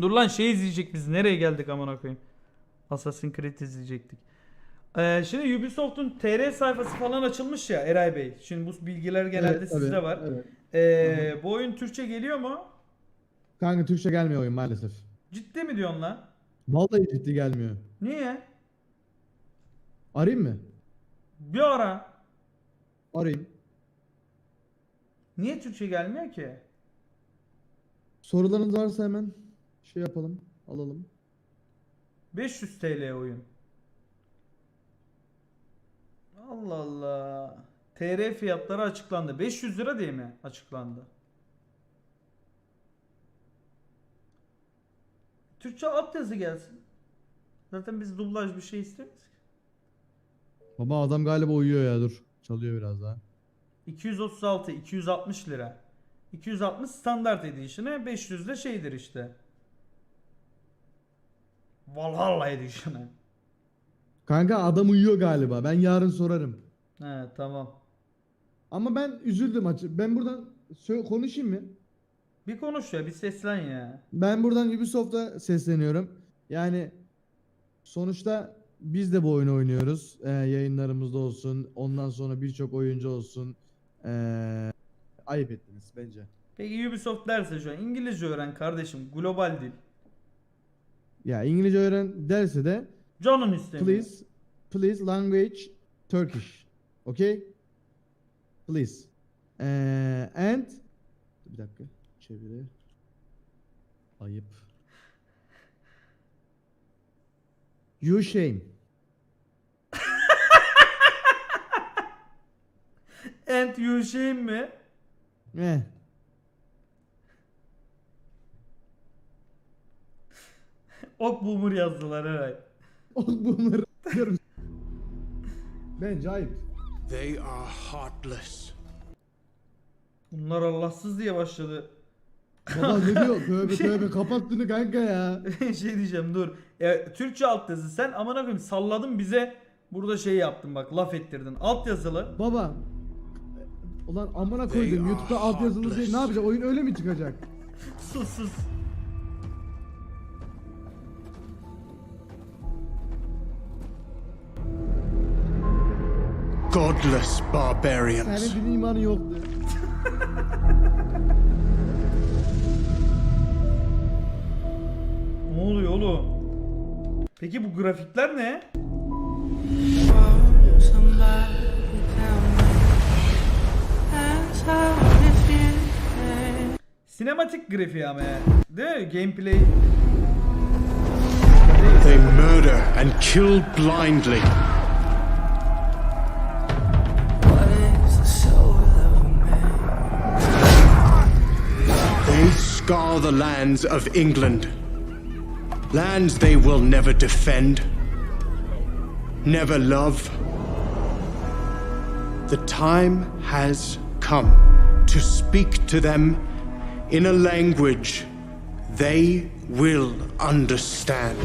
Dur lan şey izleyecek biz. Nereye geldik amına koyayım? Assassin's Creed izleyecektik. Ee, şimdi Ubisoft'un TR sayfası falan açılmış ya Eray Bey. Şimdi bu bilgiler genelde Evet, tabii, sizde var. evet. Ee, bu oyun Türkçe geliyor mu? Kanka Türkçe gelmiyor oyun maalesef. Ciddi mi diyorsun lan? Vallahi ciddi gelmiyor. Niye? Arayayım mı? Bir ara. Arayayım. Niye Türkçe gelmiyor ki? Sorularınız varsa hemen şey yapalım. Alalım. 500 TL oyun. Allah Allah. TR fiyatları açıklandı. 500 lira diye mi açıklandı? Türkçe altyazı gelsin. Zaten biz dublaj bir şey istemiyoruz ki. Baba adam galiba uyuyor ya dur. Çalıyor biraz daha. 236, 260 lira. 260 standart edition'ı, 500 de şeydir işte. Valhalla edition'ı. Kanka adam uyuyor galiba. Ben yarın sorarım. He tamam. Ama ben üzüldüm açı. Ben buradan sö- konuşayım mı? Bir konuş ya, bir seslen ya. Ben buradan Ubisoft'a sesleniyorum. Yani sonuçta biz de bu oyunu oynuyoruz. Ee, yayınlarımızda olsun. Ondan sonra birçok oyuncu olsun. Ee, ayıp ettiniz bence. Peki Ubisoft derse şu an İngilizce öğren kardeşim, global dil. Ya İngilizce öğren derse de Canın istemiyor. please please language Turkish. Okay? Please. Ee, and bir dakika. Çeviri. Ayıp. You shame. And you shame mi? Eh. Ok boomer yazdılar herhalde. Oh boomer. Bence ayıp. They are heartless. Bunlar Allahsız diye başladı. Baba ne diyor? Tövbe tövbe kapat şunu kanka ya. şey diyeceğim dur. Ya, Türkçe altyazı sen amına koyayım salladın bize burada şey yaptın bak laf ettirdin. Altyazılı. Baba. Ulan amına koydum YouTube'da altyazılı heartless. Ne yapacak? Oyun öyle mi çıkacak? Sus sus. Godless barbarians. Senin din imanı yoktu. Ne oluyor oğlum? Peki bu grafikler ne? Sinematik grafiği ama ya. Değil mi? Gameplay. They murder and kill blindly. Scar the lands of England. Lands they will never defend, never love. The time has come to speak to them in a language they will understand.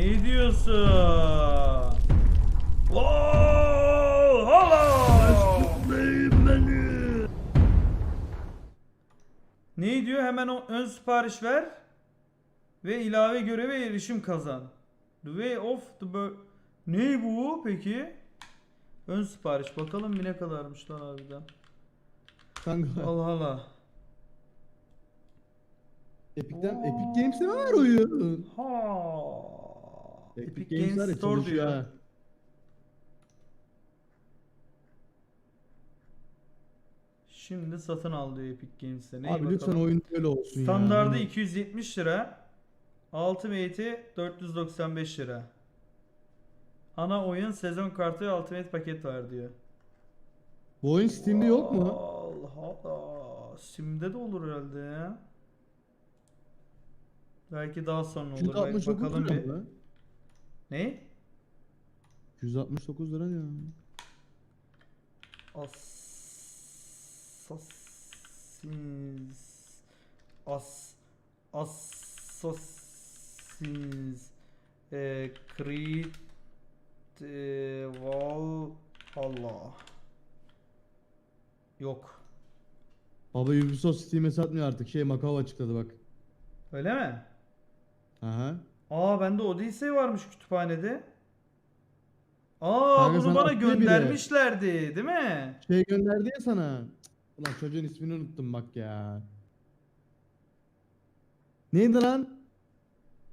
Ne diyorsun? Oo! Hala! Ne diyor? Hemen o ön sipariş ver ve ilave göreve erişim kazan. The way of the bir- Ne bu peki? Ön sipariş. Bakalım ne kadarmış lan harbiden. Kanka Allah Allah. Epic'ten Epic Games'te mi var oyun? Ha. Epic, Games var ya Store diyor. ha. Şimdi satın al diyor Epic Games'te. Ney Abi lütfen oyun böyle olsun Standardı ya. 270 lira. Ultimate'i 495 lira. Ana oyun sezon kartı ve Ultimate paket var diyor. Bu oyun Steam'de yok mu? Allah Allah. Steam'de de olur herhalde ya. Belki daha sonra olur. Belki 169 bakalım bir. Ne? 169 lira ya. Assassins As Assassins e, Creed e, Valhalla Yok. Baba Ubisoft Steam'e satmıyor artık. Şey Macau açıkladı bak. Öyle mi? Aha. Aa bende Odyssey varmış kütüphanede. Aa Kanka bunu bana atıyor biri. göndermişlerdi, değil mi? Şey gönderdi ya sana. Ulan çocuğun ismini unuttum bak ya. Neydi lan?